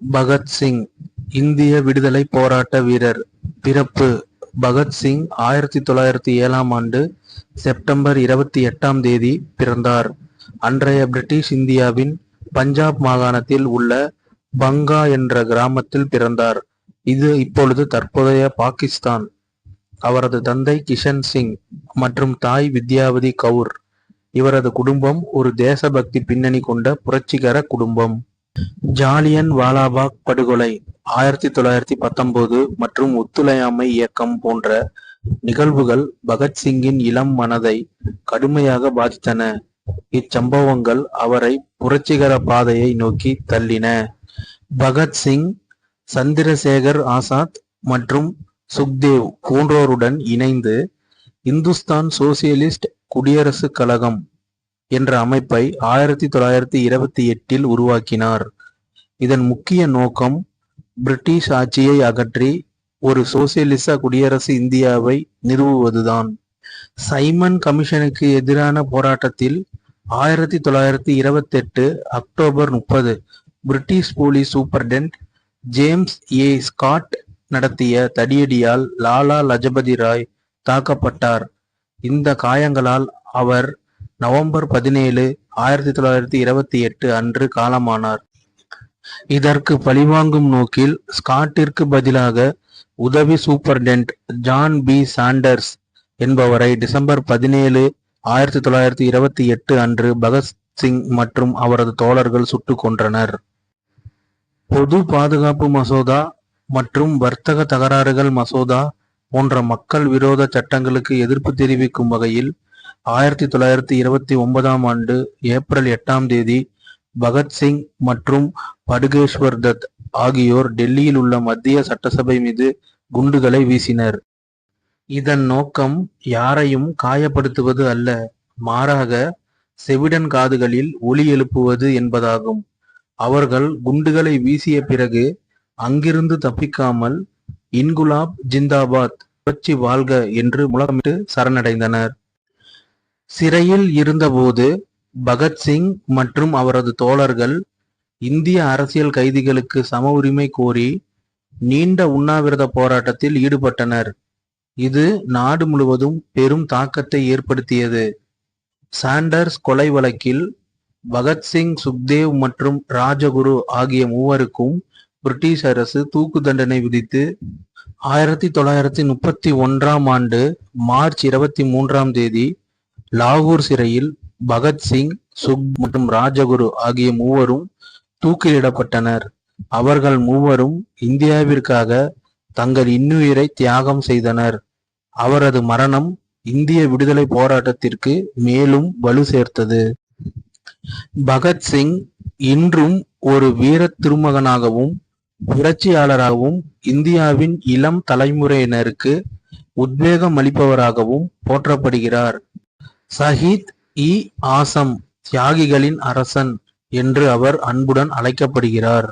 பகத்சிங் இந்திய விடுதலை போராட்ட வீரர். பிறப்பு பகத்சிங் ஆயிரத்தி தொள்ளாயிரத்தி ஏழாம் ஆண்டு செப்டம்பர் இருபத்தி எட்டாம் தேதி பிறந்தார். அன்றைய பிரிட்டிஷ் இந்தியாவின் பஞ்சாப் மாகாணத்தில் உள்ள பங்கா என்ற கிராமத்தில் பிறந்தார். இது இப்பொழுது தற்போதைய பாகிஸ்தான். அவரது தந்தை கிஷன் சிங் மற்றும் தாய் வித்யாவதி கவுர். இவரது குடும்பம் ஒரு தேசபக்தி பின்னணி கொண்ட புரட்சிகர குடும்பம். ஜாலியன் வாலாபாக் படுகொலை ஆயிரத்தி தொள்ளாயிரத்தி பத்தொன்பது மற்றும் ஒத்துழையாமை இயக்கம் போன்ற நிகழ்வுகள் பகத்சிங்கின் இளம் மனதை கடுமையாக பாதித்தன. இச்சம்பவங்கள் அவரை புரட்சிகர பாதையை நோக்கி தள்ளின. பகத்சிங் சந்திரசேகர் ஆசாத் மற்றும் சுக்தேவ் போன்றோருடன் இணைந்து இந்துஸ்தான் சோசியலிஸ்ட் குடியரசுக் கழகம் என்ற அமைப்பை ஆயிரத்தி தொள்ளாயிரத்தி இருபத்தி எட்டில் உருவாக்கினார். இதன் முக்கிய நோக்கம் பிரிட்டிஷ் ஆட்சியை அகற்றி ஒரு சோசியலிச குடியரசு இந்தியாவை நிறுவுவதுதான். சைமன் கமிஷனுக்கு எதிரான போராட்டத்தில் ஆயிரத்தி தொள்ளாயிரத்தி இருபத்தி எட்டு அக்டோபர் முப்பது British police superintendent James A Scott நடத்திய தடியடியால் லாலா லஜபதி ராய் தாக்கப்பட்டார். இந்த காயங்களால் அவர் நவம்பர் பதினேழு ஆயிரத்தி தொள்ளாயிரத்தி இருபத்தி எட்டு அன்று காலமானார். இதற்கு பழிவாங்கும் நோக்கில் ஸ்காட்டிற்கு பதிலாக உதவி சூப்பர்டென்ட் ஜான் பி சாண்டர்ஸ் என்பவரை டிசம்பர் பதினேழு ஆயிரத்தி தொள்ளாயிரத்தி இருபத்தி எட்டு அன்று பகத்சிங் மற்றும் அவரது தோழர்கள் சுட்டுக் கொன்றனர். பொது பாதுகாப்பு மசோதா மற்றும் வர்த்தக தகராறுகள் மசோதா போன்ற மக்கள் விரோத சட்டங்களுக்கு எதிர்ப்பு தெரிவிக்கும் வகையில் ஆயிரத்தி தொள்ளாயிரத்தி இருபத்தி ஒன்பதாம் ஆண்டு ஏப்ரல் எட்டாம் தேதி பகத்சிங் மற்றும் படுகேஸ்வர் தத் ஆகியோர் டெல்லியில் உள்ள மத்திய சட்டசபை மீது குண்டுகளை வீசினர். இதன் நோக்கம் யாரையும் காயப்படுத்துவது அல்ல மாறாக செவிடன் காதுகளில் ஒலி எழுப்புவது என்பதாகும். அவர்கள் குண்டுகளை வீசிய பிறகு அங்கிருந்து தப்பிக்காமல் இன்குலாப் ஜிந்தாபாத் புரட்சி வாழ்க என்று முழக்கமிட்டு சரணடைந்தனர். சிறையில் இருந்தபோது பகத்சிங் மற்றும் அவரது தோழர்கள் இந்திய அரசியல் கைதிகளுக்கு சம உரிமை கோரி நீண்ட உண்ணாவிரத போராட்டத்தில் ஈடுபட்டனர். இது நாடு முழுவதும் பெரும் தாக்கத்தை ஏற்படுத்தியது. சாண்டர்ஸ் கொலை வழக்கில் பகத்சிங் சுக்தேவ் மற்றும் ராஜகுரு ஆகிய மூவருக்கும் பிரிட்டிஷ் அரசு தூக்கு தண்டனை விதித்து ஆயிரத்தி தொள்ளாயிரத்தி முப்பத்தி ஒன்றாம் ஆண்டு மார்ச் இருபத்தி மூன்றாம் தேதி லாகூர் சிறையில் பகத்சிங் சுக் மற்றும் ராஜகுரு ஆகிய மூவரும் தூக்கிலிடப்பட்டனர். அவர்கள் மூவரும் இந்தியாவிற்காக தங்கள் இன்னுயிரை தியாகம் செய்தனர். அவரது மரணம் இந்திய விடுதலை போராட்டத்திற்கு மேலும் வலு சேர்த்தது. பகத்சிங் இன்றும் ஒரு வீர திருமகனாகவும் புரட்சியாளராகவும் இந்தியாவின் இளம் தலைமுறையினருக்கு உத்வேகம் அளிப்பவராகவும் போற்றப்படுகிறார். சஹீத் இ ஆசம் தியாகிகளின் அரசன் என்று அவர் அன்புடன் அழைக்கப்படுகிறார்.